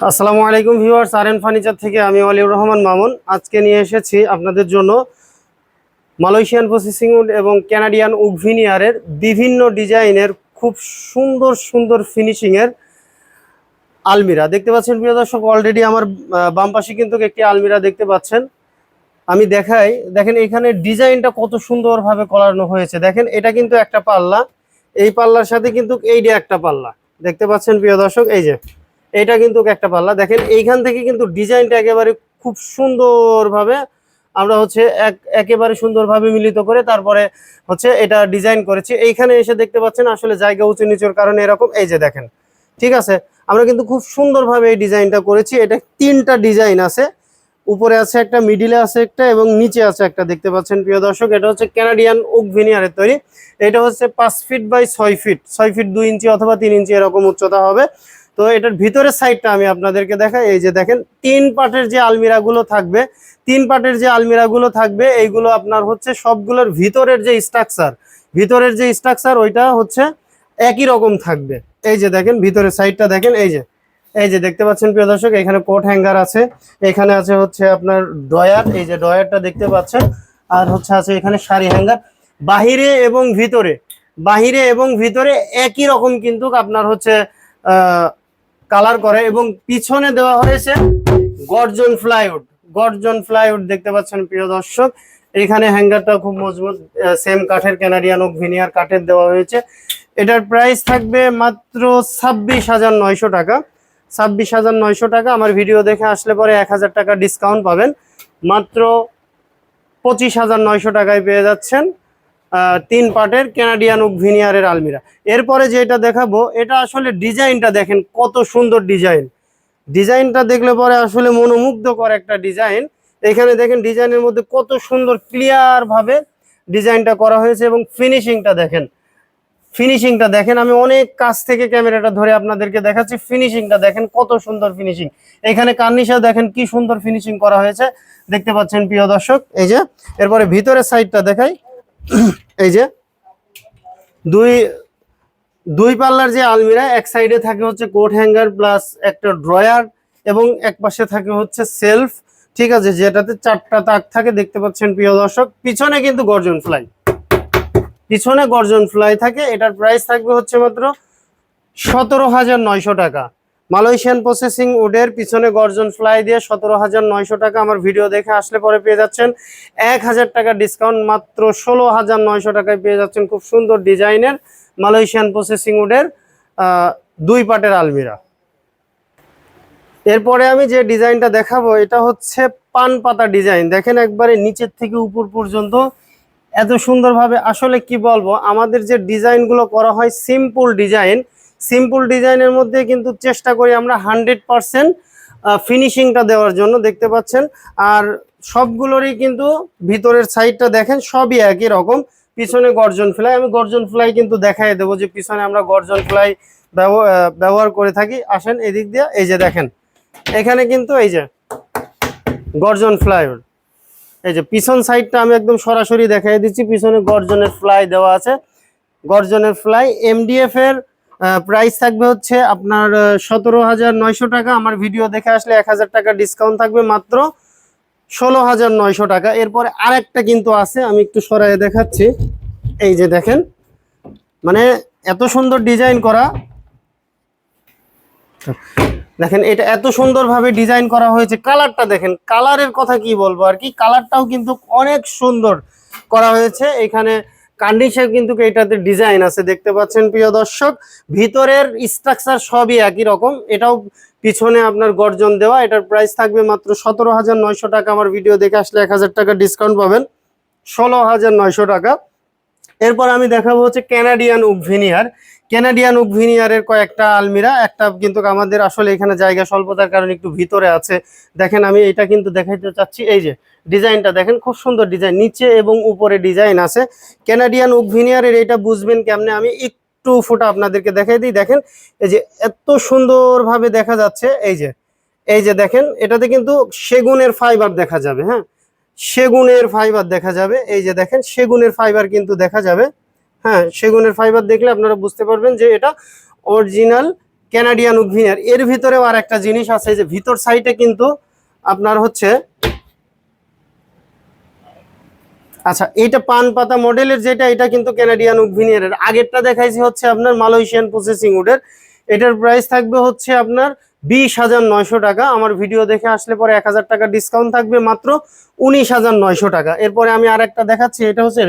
আসসালামু আলাইকুম ভিউয়ার্স আর N furniture থেকে আমি অলিউর রহমান মামুন। আজকে নিয়ে এসেছি আপনাদের জন্য মালয়েশিয়ান প্রসেসিং উড এবং ক্যানাডিয়ান উভিনিয়ারের বিভিন্ন ডিজাইনের খুব সুন্দর সুন্দর ফিনিশিংয়ের আলমিরা। দেখতে পাচ্ছেন প্রিয় দর্শক অলরেডি আমার বাম পাশে কিন্তু একটি আলমিরা দেখতে পাচ্ছেন। আমি দেখাই, দেখেন এখানে ডিজাইনটা কত সুন্দরভাবে করানো হয়েছে। দেখেন, এটা কিন্তু একটা পাল্লা, এই পাল্লার সাথে কিন্তু এইটা একটা পাল্লা। দেখতে পাচ্ছেন প্রিয় দর্শক, এই যে। এটা কিন্তু একটা পাল্লা। দেখেন, এইখান থেকে কিন্তু ডিজাইনটা একেবারে খুব সুন্দরভাবে আমরা হচ্ছে এক, একেবারে সুন্দরভাবে মিলিত করে তারপরে হচ্ছে এটা ডিজাইন করেছি। এইখানে এসে দেখতে পাচ্ছেন আসলে জায়গা উঁচু নিচুর কারণে এরকম। এই যে দেখেন, ঠিক আছে? আমরা কিন্তু খুব সুন্দরভাবে এই ডিজাইনটা করেছি। এটা তিনটা ডিজাইন আছে। উপরে আছে একটা, মিডিলে আছে একটা এবং নিচে আছে একটা। দেখতে পাচ্ছেন, প্রিয় দর্শক, এটা হচ্ছে ক্যানাডিয়ান ওক ভিনিয়ারের তৈরি। এটা হচ্ছে পাঁচ ফিট বাই ছয় ফিট। ছয় ফিট দুই ইঞ্চি অথবা তিন ইঞ্চি এরকম উচ্চতা হবে। তো এটার ভিতরের সাইডটা আমি আপনাদেরকে দেখাই। এই যে দেখেন, তিন পাটের যে আলমিরাগুলো থাকবে, তিন পাটের যে আলমিরাগুলো থাকবে, এইগুলো আপনার হচ্ছে সবগুলোর ভিতরের যে স্ট্রাকচার ভিতরের যে স্ট্রাকচার ওইটা হচ্ছে একই রকম থাকবে। এই যে দেখেন, ভিতরের সাইডটা দেখেন, এই যে এই যে দেখতে পাচ্ছেন প্রিয় দর্শক, এখানে কোট হ্যাঙ্গার আছে, এখানে আছে হচ্ছে আপনার ডয়ার এই যে ডয়ারটা দেখতে পাচ্ছেন, আর হচ্ছে আছে এখানে শাড়ি হ্যাঙ্গার বাহিরে এবং ভিতরে, বাহিরে এবং ভিতরে একই রকম কিন্তু আপনার হচ্ছে কালার করে এবং পিছনে দেওয়া হয়েছে গর্জন ফ্লাইউড গর্জন ফ্লাইউড দেখতে পাচ্ছেন প্রিয় দর্শক। এখানে হ্যাঙ্গারটা খুব মজবুত সেম কাঠের ক্যানাডিয়ান ওক ভিনিয়ার কাঠের দেওয়া হয়েছে। এটার প্রাইস থাকবে মাত্র ছাব্বিশ হাজার নয়শো টাকা। ছাব্বিশ হাজার নয়শো টাকা, আমার ভিডিও দেখে আসলে পরে এক হাজার টাকা ডিসকাউন্ট পাবেন। মাত্র পঁচিশ হাজার নয়শো টাকায় পেয়ে যাচ্ছেন। তিন পার্টের ক্যানাডিয়ান ভিনিয়ারের আলমিরা। এরপরে যেটা দেখাবো, এটা আসলে ডিজাইনটা দেখেন কত সুন্দর ডিজাইন। ডিজাইনটা দেখলে পরে আসলে মনোমুগ্ধকর একটা ডিজাইন। এখানে দেখেন ডিজাইনের মধ্যে কত সুন্দর ক্লিয়ার ভাবে ডিজাইনটা করা হয়েছে এবং ফিনিশিংটা দেখেন। ফিনিশিংটা দেখেন, আমি অনেক কাছ থেকে ক্যামেরাটা ধরে আপনাদেরকে দেখাচ্ছি ফিনিশিংটা দেখেন কত সুন্দর ফিনিশিং এখানে কার্নিশা দেখেন কি সুন্দর ফিনিশিং করা হয়েছে, দেখতে পাচ্ছেন প্রিয় দর্শক, এই যে, এরপরে ভিতরের সাইডটা দেখাই। এই যে দুই দুই পাল্লার যে আলমিরা, এক সাইডে থাকে হচ্ছে কোট হ্যাঙ্গার প্লাস একটা ড্রয়ার এবং এক পাশে থাকে হচ্ছে সেলফ ঠিক আছে, যেটাতে চারটা তাক থাকে, দেখতে পাচ্ছেন প্রিয় দর্শক। পিছনে কিন্তু গর্জন ফ্লাই পিছনে গর্জন ফ্লাই থাকে, এটার প্রাইস থাকবে হচ্ছে মাত্র সতেরো হাজার নয়শো টাকা। মালয়েশিয়ান প্রসেসিং উডের পিছনে গর্জন ফ্লাই দিয়ে সতেরো হাজার নয়শো টাকা আমার ভিডিও দেখে আসলে পরে পেয়ে যাচ্ছেন। এক হাজার টাকা ডিসকাউন্ট মাত্র ষোলো হাজার নয়শো টাকায় পেয়ে যাচ্ছেন খুব সুন্দর ডিজাইনের মালয়েশিয়ান প্রসেসিং উডের দুই পাটের আলমিরা। এরপরে আমি যে ডিজাইনটা দেখাবো, এটা হচ্ছে পান পাতা ডিজাইন। দেখেন একবারে নিচের থেকে উপর পর্যন্ত এত সুন্দরভাবে আসলে কি বলব, আমাদের যে ডিজাইনগুলো করা হয় সিম্পল ডিজাইন সিম্পল ডিজাইনের মধ্যে কিন্তু চেষ্টা করি আমরা হান্ড্রেড পারসেন্ট ফিনিশিংটা দেওয়ার জন্য, দেখতে পাচ্ছেন। আর সবগুলোরই কিন্তু ভিতরের সাইডটা দেখেন, সবই একই রকম। পিছনে গর্জন ফ্লাই, আমি গর্জন ফ্লাই কিন্তু দেখাই দেবো যে পিছনে আমরা গর্জন ফ্লাই ব্যবহার করে থাকি। আসেন এদিক দিয়ে, এই যে দেখেন, এখানে কিন্তু এই যে গর্জন ফ্লাইওভার এই যে পিছন সাইডটা আমি একদম সরাসরি দেখাই দিচ্ছি, পিছনে গর্জনের ফ্লাই দেওয়া আছে। গর্জনের ফ্লাই এমডিএফ এর প্রাইস থাকবে হচ্ছে আপনার সতেরো হাজার নয়শো টাকা। আমার ভিডিও দেখে আসলে এক হাজার টাকা ডিসকাউন্ট থাকবে মাত্র ষোলো হাজার নয়শো টাকা। এরপরে আরেকটা কিন্তু আছে, আমি একটু সরাই দেখাচ্ছি। এই যে দেখেন মানে এত সুন্দর ডিজাইন করা। দেখেন, এটা এত সুন্দরভাবে ডিজাইন করা হয়েছে। কালারটা দেখেন কালারের কথা কি বলব আর কি? কালারটাও কিন্তু অনেক সুন্দর করা হয়েছে। এখানে কান্ডিশে কিন্তু এটাতে ডিজাইন আছে? দেখতে পাচ্ছেন প্রিয় দর্শক, ভিতরের স্ট্রাকচার সবই একই রকম। এটাও পিছনে আপনার গর্জন দেওয়া। এটার প্রাইস থাকবে মাত্র সতেরো হাজার নয়শো টাকা। আমার ভিডিও দেখে আসলে এক হাজার টাকা ডিসকাউন্ট পাবেন। ষোলো হাজার নয়শো টাকা। এরপর আমি দেখাবো হচ্ছে ক্যানাডিয়ান উকভিনিয়ার ক্যানাডিয়ান উকভিনিয়ারের কয়েকটা আলমিরা, একটা কিন্তু আমাদের আসলে এখানে জায়গা স্বল্পতার কারণে একটু ভিতরে আছে। দেখেন আমি এটা কিন্তু দেখাইতে চাচ্ছি, এই যে ডিজাইনটা দেখেন খুব সুন্দর ডিজাইন, নিচে এবং উপরে ডিজাইন আছে। ক্যানাডিয়ান উকভিনিয়ারের এটা বুঝবেন কেমনে? আমি একটু ফোটা আপনাদেরকে দেখাই দিই। দেখেন, এই যে এত সুন্দরভাবে দেখা যাচ্ছে, এই যে এই যে দেখেন, এটাতে কিন্তু সেগুনের ফাইবার দেখা যাবে হ্যাঁ? সেগুনের ফাইবার দেখা যাবে, এই যে দেখেন, সেগুনের ফাইবার কিন্তু দেখা যাবে। হ্যাঁ সেগুনের ফাইবার দেখলে আপনারা বুঝতে পারবেন যে এটা অরিজিনাল ক্যানাডিয়ান উডভিনিয়ার এর ভিতরেও আর একটা জিনিস আছে যে ভিতর সাইডে কিন্তু আপনার হচ্ছে আচ্ছা এইটা পান পাতা মডেলের যেটা, এটা কিন্তু ক্যানাডিয়ান উডভিনিয়ারের আগেরটা দেখাইছি হচ্ছে আপনার মালয়েশিয়ান প্রসেসিং উডের। এটার প্রাইস থাকবে হচ্ছে আপনার বিশ হাজার নয়শো টাকা। আমার ভিডিও দেখে আসলে পরে এক হাজার টাকা ডিসকাউন্ট থাকবে মাত্র উনিশ হাজার নয়শো টাকা। এরপরে আমি আর একটা দেখাচ্ছি, এটা হচ্ছে